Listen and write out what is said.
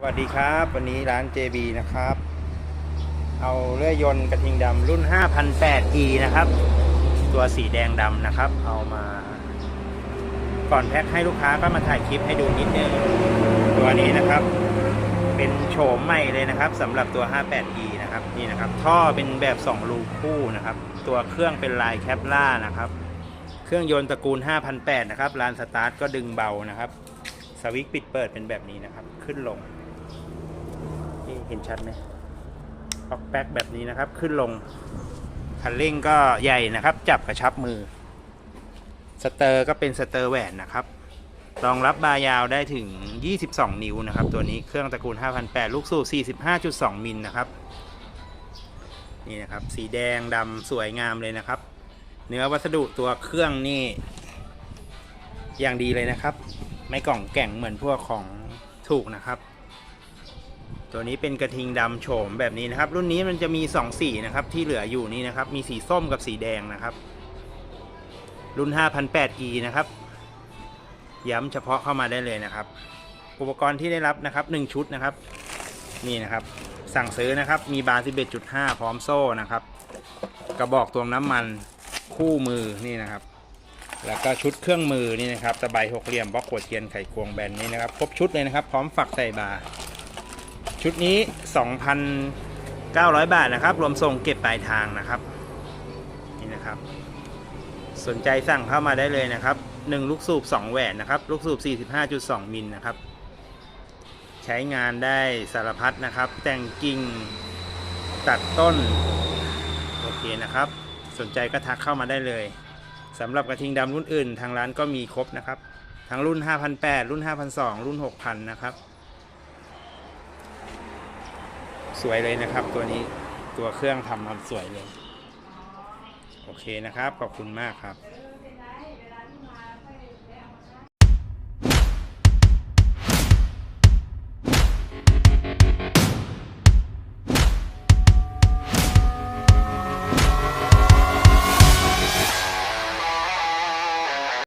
สวัสดีครับ วันนี้ร้าน JB นะครับ เอาเลื่อยยนต์กระทิงดำรุ่น 5008E นะครับ ตัวสีแดงดำนะครับ เอามา ก่อนแพ็คให้ลูกค้าก็มาถ่ายคลิปให้ดูนิดนึง ตัวนี้นะครับ เป็นโฉมใหม่เลยนะครับสำหรับตัว 58E นะครับนี่นะครับ ท่อเป็นแบบ 2 รูคู่นะครับ ตัวเครื่องเป็นลายแคปล่านะครับ เครื่องยนต์ตระกูล 5008นะครับลานสตาร์ทก็ดึงเบานะครับ สวิตช์ปิดเปิดเป็นแบบนี้นะครับ ขึ้นลง เห็นชัดไหมออกแป๊กแบบนี้นะครับ ขึ้นลง คันเร่งก็ใหญ่นะครับ จับกระชับมือ สเตอร์ก็เป็นสเตอร์แหวนนะครับ รองรับบายาวได้ถึง 22 นิ้วนะครับ ตัวนี้เครื่องตระกูล 5008 ลูกสูบ45.2 มิลนะครับ นี่นะครับ สีแดงดำสวยงามเลยนะครับ เนื้อวัสดุตัวเครื่องนี่ อย่างดีเลยนะครับ ไม่กล่องแก่งเหมือนพวกของถูกนะครับ ตัวนี้เป็นกระทิงดำโฉมแบบนี้นะครับ รุ่นนี้มันจะมี2สีนะครับที่เหลืออยู่นี่นะครับ มีสีส้มกับสีแดงนะครับ รุ่น 5008E นะครับ ย้ำเฉพาะเข้ามาได้เลยนะครับ อุปกรณ์ที่ได้รับนะครับ 1 ชุดนะครับ นี่นะครับ สั่งซื้อนะครับ มีบาร์ 11.5 พร้อมโซ่นะครับ กระบอกตวงน้ำมันคู่มือนี่นะครับ แล้วก็ชุดเครื่องมือนี่นะครับตะไบหกเหลี่ยมบล็อกขวดเทียนไขควงแบนนี่นะครับ ครบชุดเลยนะครับ พร้อมฝักใส่บาร์ ชุดนี้ 2,900 บาทนะครับ รวมส่งเก็บปลายทางนะครับ นี่นะครับ สนใจสั่งเข้ามาได้เลยนะครับ 1 ลูกสูบ 2 แหวนนะครับ ลูกสูบ 45.2 มิลนะครับ ใช้งานได้สารพัดนะครับ แต่งกิ่งตัดต้น โอเคนะครับ สนใจก็ทักเข้ามาได้เลยสำหรับกระทิงดำรุ่นอื่น ทางร้านก็มีครบนะครับ ทั้งรุ่น 5,800 รุ่น 5,200 รุ่น 6,000 นะครับ สวยเลยนะครับ ตัวนี้ตัวเครื่องทำมาสวยเลย โอเคนะครับ ขอบคุณมากครับ